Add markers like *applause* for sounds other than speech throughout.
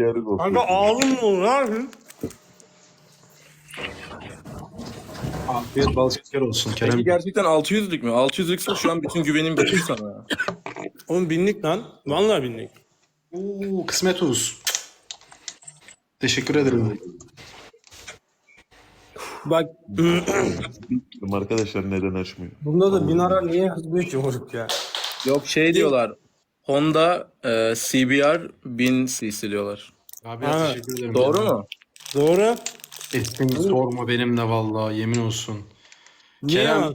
Yarık olsun. Kanka ağzın mı olur lan? Afiyet bal şeker olsun Kerem. Peki gerçekten 600'lük mü? 600'lükse şu an bütün güvenim bitti sana. Oğlum binlik lan. Vallahi binlik. Oo, kısmet olsun. Teşekkür ederim. Bak Arkadaşlar neden açmıyor? bunda da bin ara niye yazmıyor ki moruk ya? Yok şey diyorlar. Honda e, CBR 1000 cc diyorlar. Abi Ha, teşekkür ederim. Doğru mu? Doğru. Ettin sorma benim de vallahi yemin olsun. Niye Kerem, ya?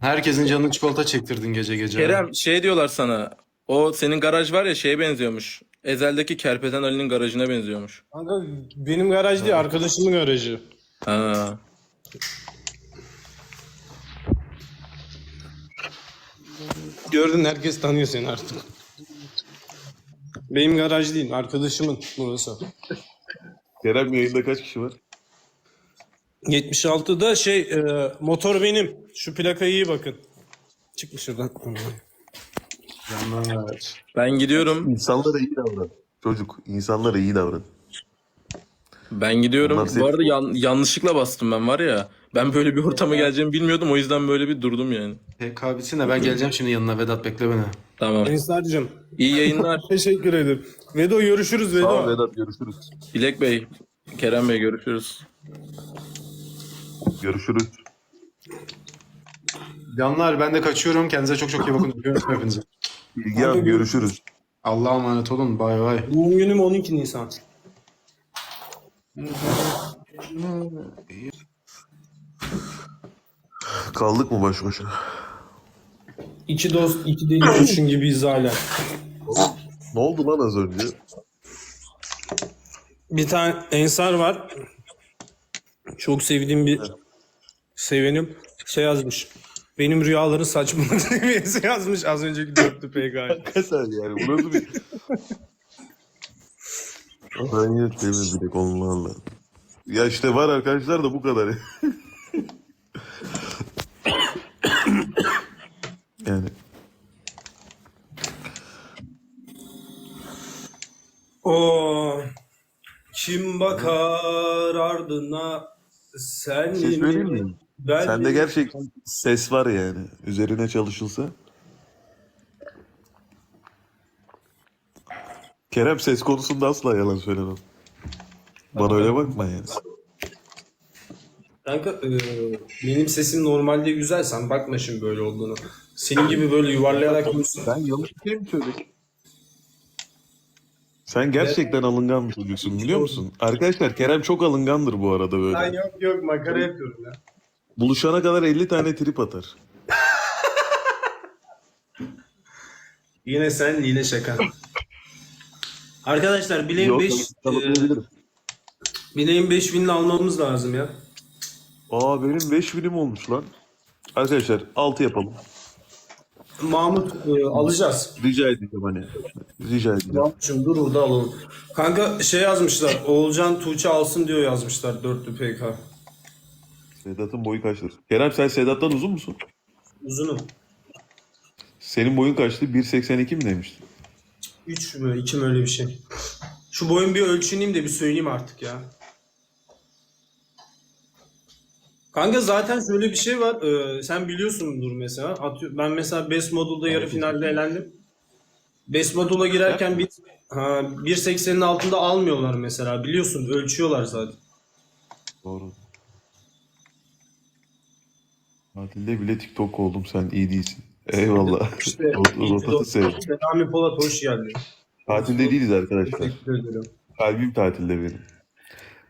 Herkesin canını çikolata çektirdin gece gece. Kerem şey diyorlar sana. O senin garaj var ya şeye benziyormuş. Ezel'deki Kerpeten Ali'nin garajına benziyormuş. Kanka benim garaj değil arkadaşımın garajı. Ha. Gördün herkes tanıyor seni artık. Benim garaj değil arkadaşımın burası. Kerem yayında kaç kişi var? 76'da şey e, motor benim. Şu plakaya iyi bakın. Çıkmış şuradan. Canlar. Ben gidiyorum. İnsanlara iyi davran. Çocuk, insanlara iyi davran. Ben gidiyorum. Bunlar Bu arada yan- yanlışlıkla bastım ben var ya. Ben böyle bir ortama geleceğimi bilmiyordum. O yüzden böyle bir durdum yani. PK bitsin de ben geleceğim şimdi yanına Vedat bekle beni. Tamam. Ensar'cığım İyi yayınlar. *laughs* teşekkür ederim. Vedo görüşürüz Vedo. Tamam Vedat görüşürüz. Dilek Bey, Kerem Bey görüşürüz. Görüşürüz. Canlar ben de kaçıyorum. Kendinize çok çok iyi bakın. Öpüyorum hepinizi. İlgi abi görüşürüz. Allah'a emanet olun. Bay bay. Doğum günüm 12 Nisan. Kaldık mı baş başa? İki dost, iki deli kurşun gibiyiz hala. Ne oldu lan az önce? Bir tane Ensar var. Çok sevdiğim bir sevenim. Şey yazmış. Benim rüyaların saçmalık *laughs* seviyesi yazmış az önceki dörtlü PK'ya. Keser yani bu nasıl bir... ben yine temiz bilek Allah Allah. Ya işte var arkadaşlar da bu kadar. *laughs* yani O kim bakar ardına sen şey söyleyeyim mi? Ben Sende gerçekten ses var yani. Üzerine çalışılsa. Kerem ses konusunda asla yalan söylemem. Bana öyle bakma yani. Kanka e, benim sesim normalde güzel sen bakma şimdi böyle olduğunu. Senin gibi böyle yuvarlayarak konuşsun. Ben yanlış bir şey mi söyledim? Sen gerçekten alıngan bir çocuksun biliyor musun? Arkadaşlar Kerem çok alıngandır bu arada böyle. yok yok makara yapıyorum ya. Buluşana kadar 50 tane trip atar. *laughs* Yine sen yine şaka. Arkadaşlar bileğin Yok, 5 tanıtmayabilirim. bileğin 5 binle almamız lazım ya. Aa benim 5 bilim olmuş lan. Arkadaşlar 6 yapalım. Mahmut e, alacağız. Rica edeceğim hani. Rica edeceğim. Mahmut'cum dur orada alalım. Kanka şey yazmışlar. Oğulcan Tuğçe alsın diyor yazmışlar dörtlü PK. Sedat'ın boyu kaçtır? Kerem sen Sedat'tan uzun musun? Uzunum. Senin boyun kaçtı? 1.82 mi demiştin? 3 mü 2 mi öyle bir şey. Şu boyun bir ölçüneyim de bir söyleyeyim artık ya. Kanka zaten şöyle bir şey var. Ee, sen biliyorsundur mesela. Atıyor, ben mesela Best Module'da yarı finalde elendim. Best Module'a girerken bir, ha, 1.80'in altında almıyorlar mesela. Biliyorsun ölçüyorlar zaten. Doğru. Tatilde bile TikTok oldum sen iyi değilsin. Eyvallah. *laughs* İşte *laughs* Rot- Rotatı sev. Selami Polat hoş geldin. Tatilde değiliz arkadaşlar. Teşekkür ederim. Kalbim tatilde benim.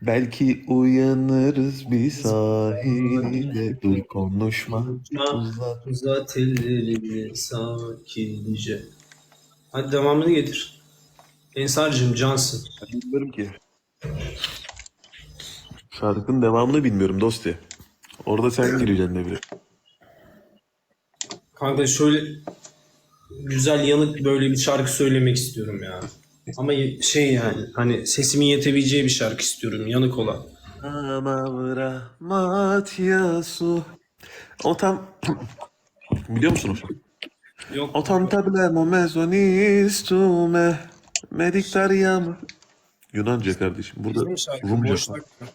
Belki uyanırız bir sahilde dur konuşma uzat. Uzat ellerini sakince. Hadi devamını getir. Ensar'cığım cansın. Bilmiyorum ki. Şarkının devamını bilmiyorum dosti. Orada sen gireceksin ne bileyim. Kanka şöyle güzel yanık böyle bir şarkı söylemek istiyorum ya. Ama şey yani hani sesimin yetebileceği bir şarkı istiyorum yanık olan. Ama rahmat yasu. O tam... *coughs* Biliyor musunuz? Yok O tam tablemo mezonistume. Me dictariamo. Yunanca kardeşim. Burada Bizim şarkı Rumca boş falan. dakika.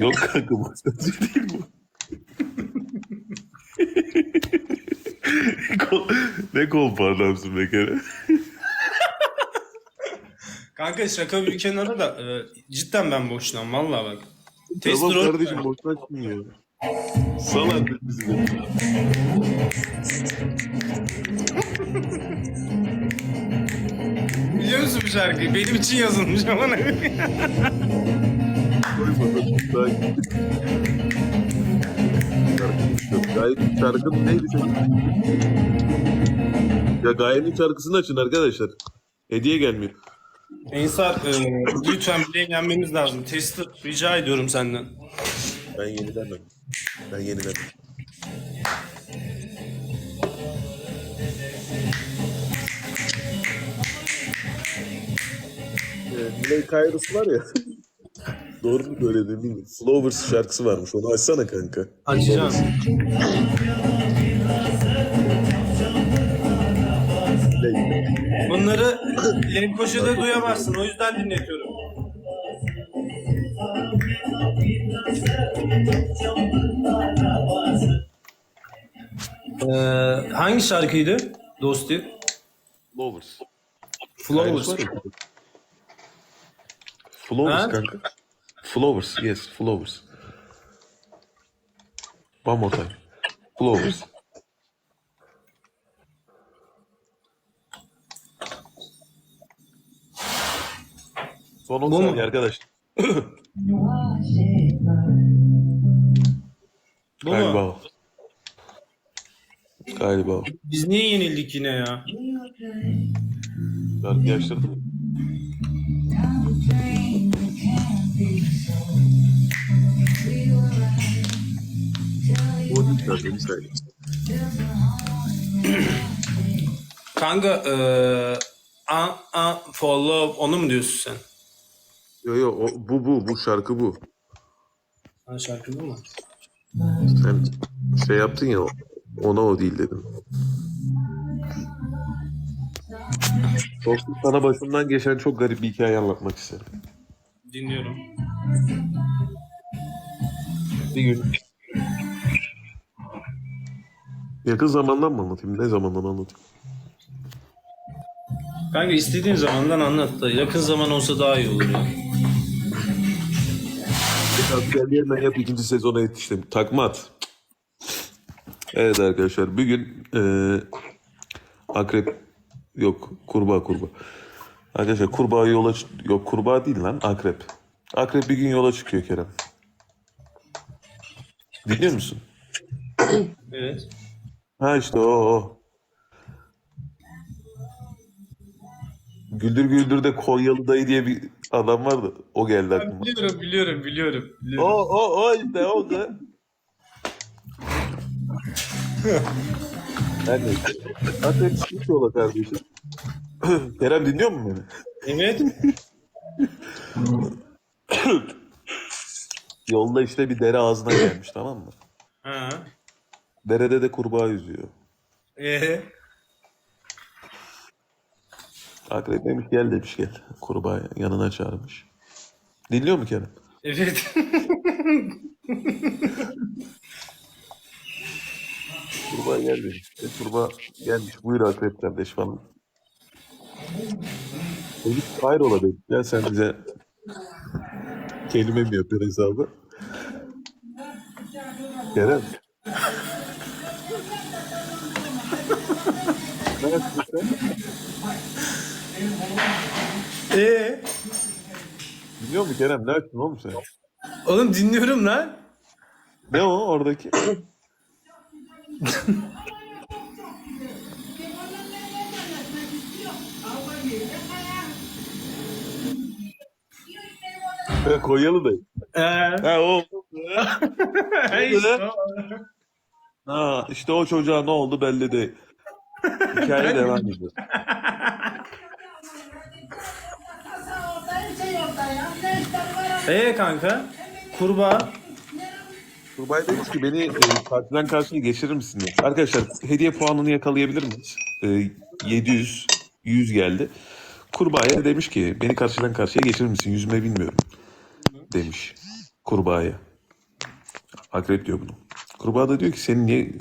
*coughs* Yok kanka bu değil bu. *laughs* Ne kol parlamsın be kere. Kanka şaka bir kenara da e, cidden ben boşlan valla bak. Tamam Testosteron- kardeşim boşuna çıkmıyor. Sal artık bizi. *laughs* Biliyor musun bu şarkıyı? Benim için yazılmış ama ne? Gayenin şarkın neydi senin? Ya Gayenin şarkısını açın arkadaşlar. Hediye gelmiyor. Ensar e, lütfen bileğini yenmemiz lazım. Tester rica ediyorum senden. Ben yenilemem. Ben yenilemem. Ee, Miley Cyrus var ya. *laughs* Doğru mu söyledim bilmiyorum. Flowers şarkısı varmış. Onu açsana kanka. Açacağım. Lenkoşe'de duyamazsın. O yüzden dinletiyorum. Ee, hangi şarkıydı Dosti? Flowers. Flowers. Flowers Ha? kanka. Flowers. Yes. Flowers. One more time. Flowers. Son 10 Bu mu? saniye arkadaşlar. Bu mu? Galiba. Biz niye yenildik yine ya? Açtırdım. O değil şarkı, bir saniye. Kanka eee for love onu mu diyorsun sen? Yo yo o, bu bu bu şarkı bu. Ha, şarkı bu mu? Sen şey yaptın ya ona o değil dedim. Dostum sana başımdan geçen çok garip bir hikaye anlatmak isterim. Dinliyorum. Bir gün yakın zamandan mı anlatayım? Ne zamandan anlatayım? Kanka istediğin zamandan anlat da yakın zaman olsa daha iyi olur ya. Askerliğinden yap ikinci sezona yetiştim. Takma at. Evet arkadaşlar bir gün eee akrep yok kurbağa kurbağa. Arkadaşlar kurbağa yola yok kurbağa değil lan akrep. Akrep bir gün yola çıkıyor Kerem. Dinliyor musun? Evet. Ha işte o o. Güldür Güldür'de Konyalı dayı diye bir adam vardı. O geldi aklıma. Biliyorum biliyorum biliyorum. O biliyorum. o o işte o da. Her neyse. Akrep çıkmış yola kardeşim. *clears throat* Kerem dinliyor musun beni? Evet. *clears throat* Yolda işte bir dere ağzına gelmiş tamam mı? Ha. Derede de kurbağa yüzüyor. Ee, Akrep demiş gel demiş gel. Kurbağa yanına çağırmış. Dinliyor mu Kerem? evet. Kurbağa gel demiş. E, kurbağa gelmiş buyur Akrep kardeş falan. Demiş hayrola demiş. Ya sen bize kelime mi yapıyorsun hesabı? Kerem. ne yapıyorsun sen? Ee, Dinliyor musun Kerem? Ne yapıyorsun oğlum sen? oğlum dinliyorum lan. Ne o oradaki? Ha, Konyalı *laughs* da. Ee, o. işte o. Ha işte o çocuğa ne oldu belli değil. Hikaye devam ediyor. Ee kanka. Kurbağa. Kurbay demiş ki beni e, karşıdan karşıya geçirir misin diye. Arkadaşlar hediye puanını yakalayabilir miyiz? E, 700, 100 geldi. Kurbağaya demiş ki beni karşıdan karşıya geçirir misin? Yüzme bilmiyorum. Demiş kurbağaya. Akrep diyor bunu. Kurbağa da diyor ki seni niye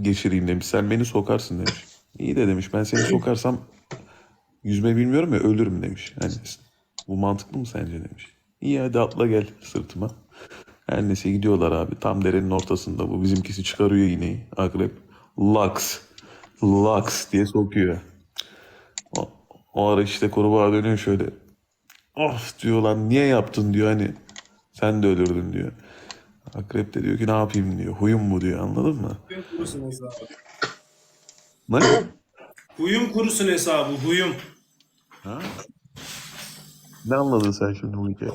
geçireyim demiş. Sen beni sokarsın demiş. İyi de demiş ben seni sokarsam yüzme bilmiyorum ya ölürüm demiş. Hani bu mantıklı mı sence demiş. İyi hadi atla gel sırtıma. Her neyse gidiyorlar abi. Tam derenin ortasında bu. Bizimkisi çıkarıyor iğneyi. Akrep. Laks. Laks diye sokuyor. O, o ara işte kurbağa dönüyor şöyle. Of diyor lan niye yaptın diyor hani. Sen de ölürdün diyor. Akrep de diyor ki ne yapayım diyor. Huyum bu diyor anladın mı? Huyum kurusun hesabı. Ne? Huyum kurusun hesabı huyum. Ne anladın sen şimdi bu hikaye?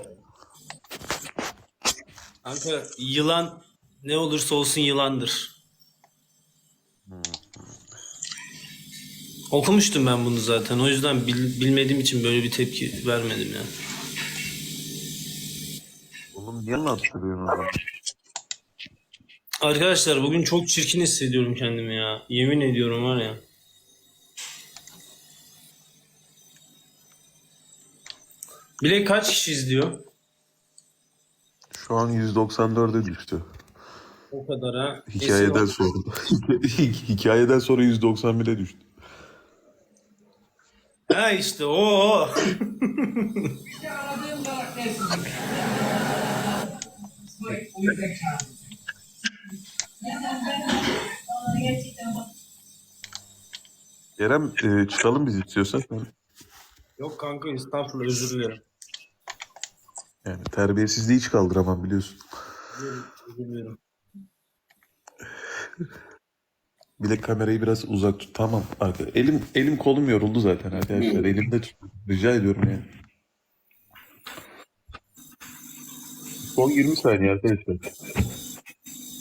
Kanka yılan ne olursa olsun yılandır. Okumuştum ben bunu zaten. O yüzden bil- bilmediğim için böyle bir tepki vermedim yani. Oğlum niye anlattırıyorsun adam? Arkadaşlar bugün çok çirkin hissediyorum kendimi ya. Yemin ediyorum var ya. Bile kaç kişi izliyor? Şu an 194'e düştü. O kadar ha. *laughs* Hikayeden sonra. Hikayeden sonra 190 bile düştü. Ha işte o. Kerem e, çıkalım biz istiyorsan. Yok kanka estağfurullah özür dilerim. Yani terbiyesizliği hiç kaldıramam biliyorsun. Özür dilerim. Bilek kamerayı biraz uzak tut. Tamam. Arka. Elim elim kolum yoruldu zaten arkadaşlar. Elimde tut. Rica ediyorum yani. Son 20 saniye arkadaşlar.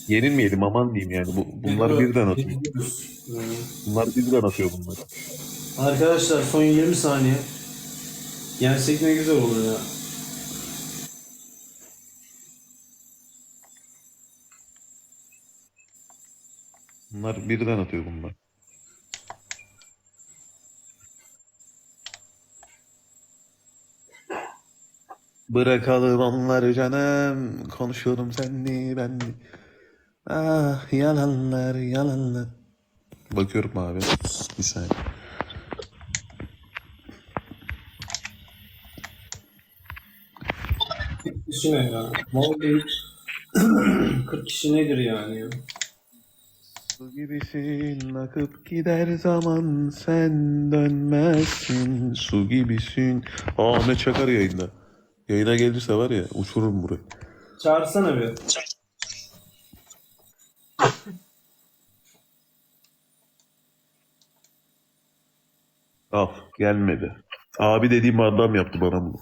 Yenilmeyelim aman diyeyim yani. Bu, bunlar birden atıyor. Bunlar birden atıyor bunlar. Arkadaşlar son 20 saniye. Yensek ne güzel olur ya. Bunlar birden atıyor bunlar. Bırakalım onları canım. Konuşuyorum senli benli. Ah yalanlar yalanlar. Bakıyorum abi. Bir saniye. kişi ne ya? Vallahi 40 kişi nedir yani ya? Su gibisin akıp gider zaman sen dönmezsin su gibisin. Aa Ahmet Çakar yayında. Yayına gelirse var ya uçururum burayı. Çağırsana bir. Al gelmedi. Abi dediğim adam yaptı bana bunu.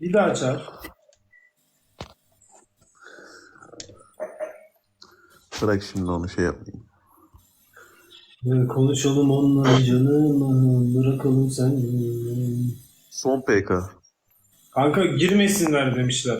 Bir daha çağır. Bırak şimdi onu şey yapmayayım. Konuşalım onunla canım bırakalım sen. Son PK. Kanka girmesinler demişler.